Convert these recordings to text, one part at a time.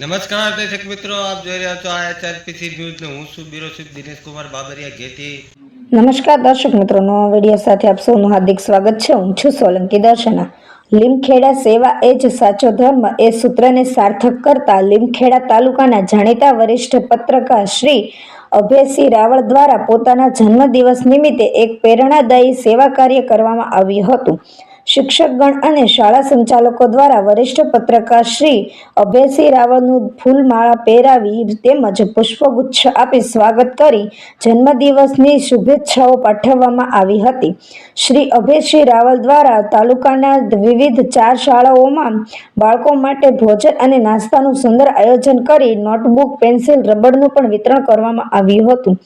નમસ્કાર, દર્શક મિત્રો. આપ જોઈ રહ્યા છો આ એચઆરપીસી ન્યૂઝ ને હું છું બ્યુરો ચીફ દિનેશ બાબરિયા ઘેટી. નમસ્કાર, દર્શક મિત્રો. નવા વીડિયો સાથે આપ સૌનું હાર્દિક સ્વાગત છે. હું છું સોલંકી દર્શના. લીમખેડા સેવા એ જ સાચો ધર્મ એ સૂત્રને સાર્થક કરતા લીમખેડા તાલુકાના જાણીતા વરિષ્ઠ પત્રકાર શ્રી અભયસિંહ રાવળ દ્વારા પોતાના જન્મદિવસ નિમિત્તે એક પ્રેરણાદાયી સેવા કાર્ય કરવામાં આવ્યું હતું. શિક્ષકગણ અને શાળા સંચાલકો દ્વારા વરિષ્ઠ પત્રકાર શ્રી અભયસિંહ રાવલનું ફૂલમાળા પહેરાવી તેમજ પુષ્પગુચ્છ આપી સ્વાગત કરી જન્મદિવસની શુભેચ્છાઓ પાઠવવામાં આવી હતી. શ્રી અભયસિંહ રાવલ દ્વારા તાલુકાના વિવિધ ચાર શાળાઓમાં બાળકો માટે ભોજન અને નાસ્તાનું સુંદર આયોજન કરી નોટબુક, પેન્સિલ, રબરનું પણ વિતરણ કરવામાં આવ્યું હતું,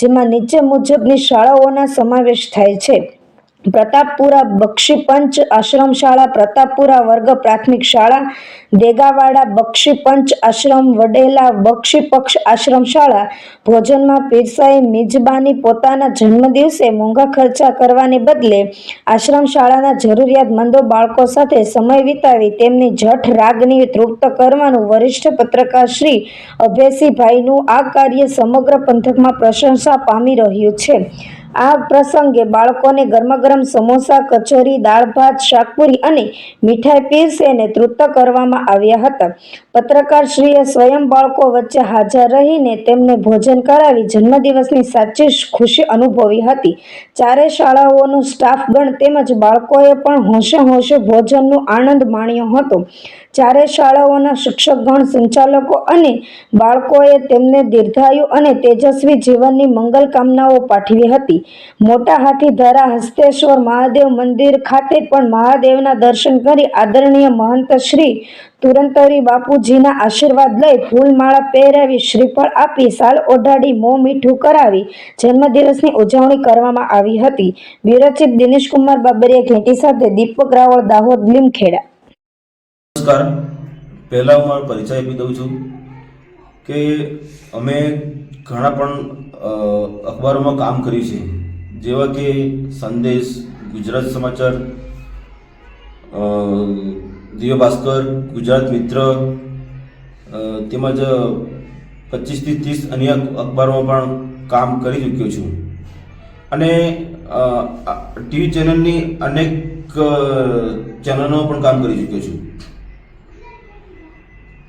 જેમાં નીચે મુજબની શાળાઓના સમાવેશ થાય છે. પ્રતાપપુરા બક્ષીપંચ આશ્રમ શાળા પ્રતાપપુરા વર્ગ પ્રાથમિક શાળા, દેગાવાડા બક્ષીપંચ આશ્રમ, વડેલા બક્ષીપક્ષ આશ્રમ શાળા ભોજનમાં પીરસાઈ મિજબાની પોતાના જન્મદિવસે મોંઘા ખર્ચા કરવાને બદલે આશ્રમ શાળાના જરૂરિયાતમંદો બાળકો સાથે સમય વિતાવી તેમની જઠ રાગની તૃપ્ત કરવાનું વરિષ્ઠ પત્રકાર શ્રી અભયસિંહભાઈનું આ કાર્ય સમગ્ર પંથકમાં પ્રશંસા પામી રહ્યું છે. આ પ્રસંગે બાળકોને ગરમાગરમ સમોસા, કચોરી, દાળ ભાત, શાકપુરી અને મીઠાઈ પીરસીને તૃપ્ત કરવામાં આવ્યા હતા. પત્રકારશ્રીએ સ્વયં બાળકો વચ્ચે હાજર રહીને તેમને ભોજન કરાવી જન્મદિવસની સાચી ખુશી અનુભવી હતી. ચારે શાળાઓનો સ્ટાફગણ તેમજ બાળકોએ પણ હોંશે હોંશે ભોજનનો આનંદ માણ્યો હતો. ચારે શાળાઓના શિક્ષકગણ સંચાલકો અને બાળકોએ તેમને દીર્ઘાયુ અને તેજસ્વી જીવનની મંગલ કામનાઓ પાઠવી હતી. મોટા હાથીધારા હસ્તેશ્વર મહાદેવ મંદિર ખાતે પણ મહાદેવના દર્શન કરી આદરણીય મહંત શ્રી તુરંતરી બાપુજીના આશીર્વાદ લઈ ફૂલમાળા પહેરાવી શ્રીફળ આપી સાલ ઓઢાડી મોં મીઠું કરાવી જન્મદિવસની ઉજવણી કરવામાં આવી હતી. વિરચિત દિનેશકુમાર દિનેશ ઘેંટી ઘેટી સાથે દીપક રાવળ, દાહોદ, લીમખેડા. નમસ્કાર. પહેલાં હું મારો પરિચય આપી દઉં છું કે અમે ઘણા પણ અખબારોમાં કામ કર્યું છે. જેવા કે સંદેશ, ગુજરાત સમાચાર દિવ્ય ભાસ્કર ગુજરાત મિત્ર તેમજ પચીસથી ત્રીસ અન્ય અખબારોમાં પણ કામ કરી ચૂક્યો છું. અને ટીવી ચેનલની અનેક ચેનલોમાં પણ કામ કરી ચૂક્યો છું.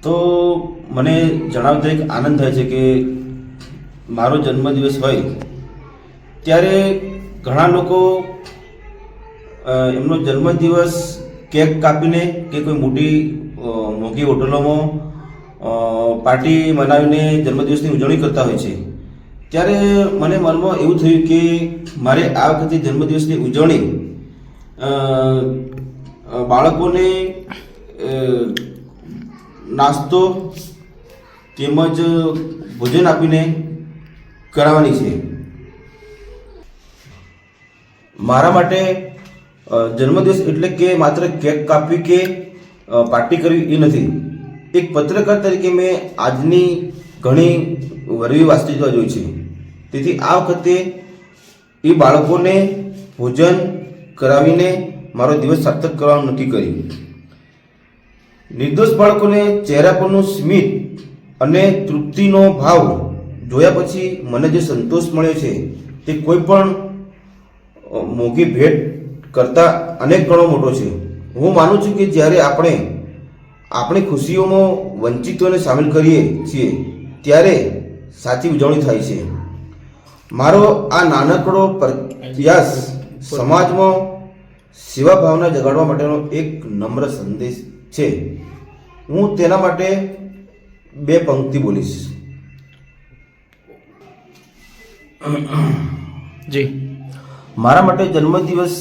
તો મને જણાવતા એક આનંદ થાય છે કે મારો જન્મદિવસ હોય, ત્યારે ઘણા લોકો એમનો જન્મદિવસ કેક કાપીને કે કોઈ મોટી મોંઘી હોટલોમાં પાર્ટી મનાવીને જન્મદિવસની ઉજવણી કરતા હોય છે. ત્યારે મને મનમાં એવું થયું કે મારે આ વખતે જન્મદિવસની ઉજવણી બાળકોને નાસ્તો તેમજ ભોજન આપીને કરાવવાની છે. મારા માટે જન્મદિવસ એટલે કે માત્ર કેક કાપવી કે પાર્ટી કરવી એ નથી. એક પત્રકાર તરીકે મેં આજની ઘણી વરવી વાસ્તવિકતા જોઈ છે. તેથી આ વખતે એ બાળકોને ભોજન કરાવીને મારો દિવસ સાર્થક કરવાનું નક્કી કર્યું. નિર્દોષ બાળકોને ચહેરા પરનું સ્મિત અને તૃપ્તિનો ભાવ જોયા પછી મને જે સંતોષ મળ્યો છે તે કોઈ પણ મોંઘી ભેટ કરતાં અનેક ગણો મોટો છે. હું માનું છું કે જ્યારે આપણે આપણી ખુશીઓમાં વંચિતોને સામેલ કરીએ છીએ ત્યારે સાચી ઉજવણી થાય છે. મારો આ નાનકડો પ્રયાસ સમાજમાં સેવા ભાવના જગાડવા માટેનો એક નમ્ર સંદેશ છે. હું તેના માટે બે પંક્તિ બોલીશ. જી. મારા માટે જન્મદિવસ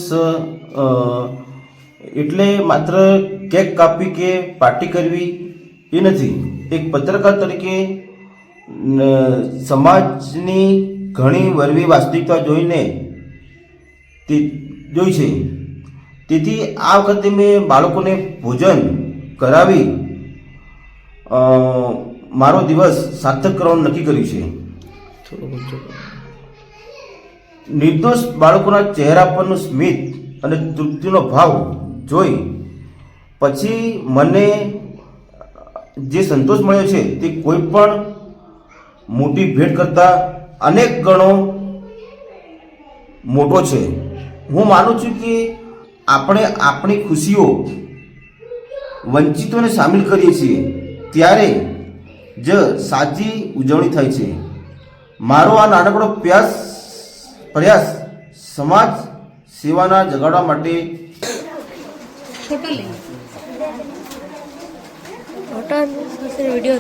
એટલે માત્ર કેક કાપવી કે પાર્ટી કરવી એ નથી. એક પત્રકાર તરીકે સમાજની ઘણી વરવી વાસ્તવિકતા જોઈને તે જોઈ છે. તેથી આ વખતે મેં બાળકોને ભોજન કરાવી મારો દિવસ સાર્થક કરવાનું નક્કી કર્યું છે. નિર્દોષ બાળકોના ચહેરા પરનું સ્મિત અને તૃપ્તિનો ભાવ જોઈ, પછી મને જે સંતોષ મળ્યો છે તે કોઈ પણ મોટી ભેટ કરતાં અનેક ગણો મોટો છે હું માનું છું કે આપણે આપણી ખુશીઓ વંચિતોને સામેલ કરીએ છીએ ત્યારે જ સાચી ઉજવણી થાય છે. મારો આ નાનકડો પ્રયાસ પ્રયાસ સમાજ સેવાના જગાડવા માટે વીડિયો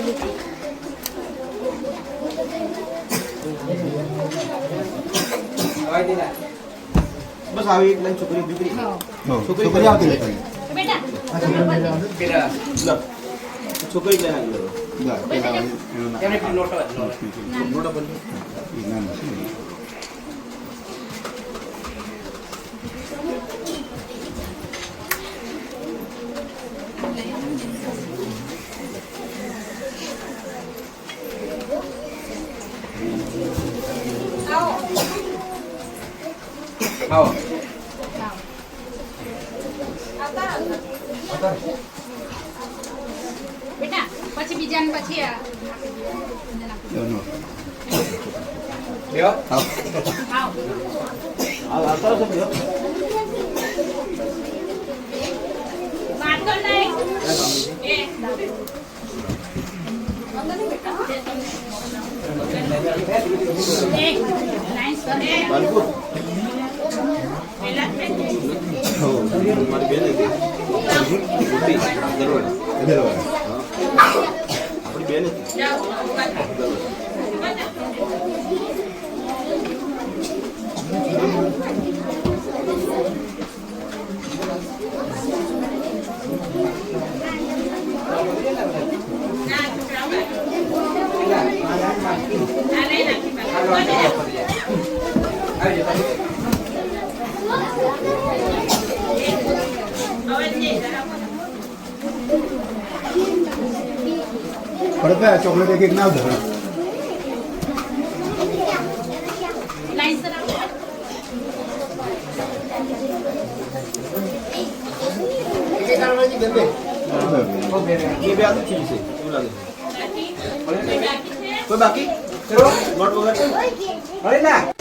બસ આવી એક લાઈન છોકરી દીકરી છોકરી આવતી રહે છોકરી લઈને આવી બેટા પછી બીજાને પછી આ. આવો. વાત કર નહીં એ એક. લાઈન પર એ. બાલકુ પેલા હો મારી બેન હતી. મોટી દરવાજ આપણી બેન હતી જાઓ પડતા ચોકલેટ એક એક ના છે? કોઈ બાકી? ચલો નોટ વગર અરે ના.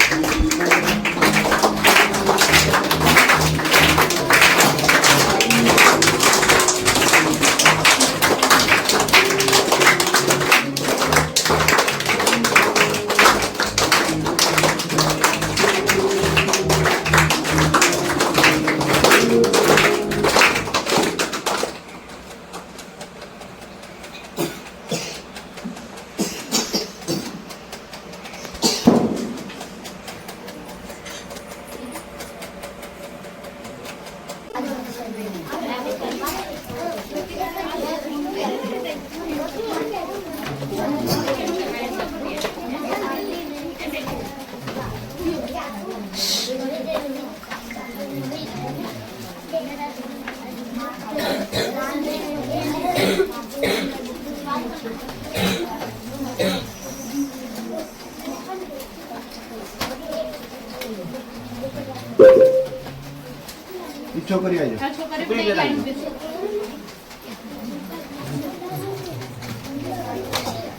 છોકરી આવી આ છોકરી પેલી લાઈન બેસો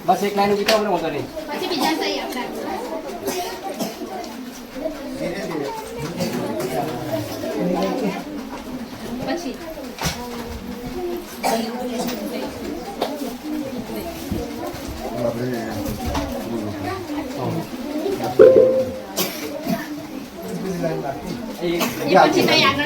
બસ એક લાઈન ઊભી થાવ ને વાંધો નહીં પછી બીજા સહી આપણા પછી આપણે એ એ પછી કઈ આગળ જઈને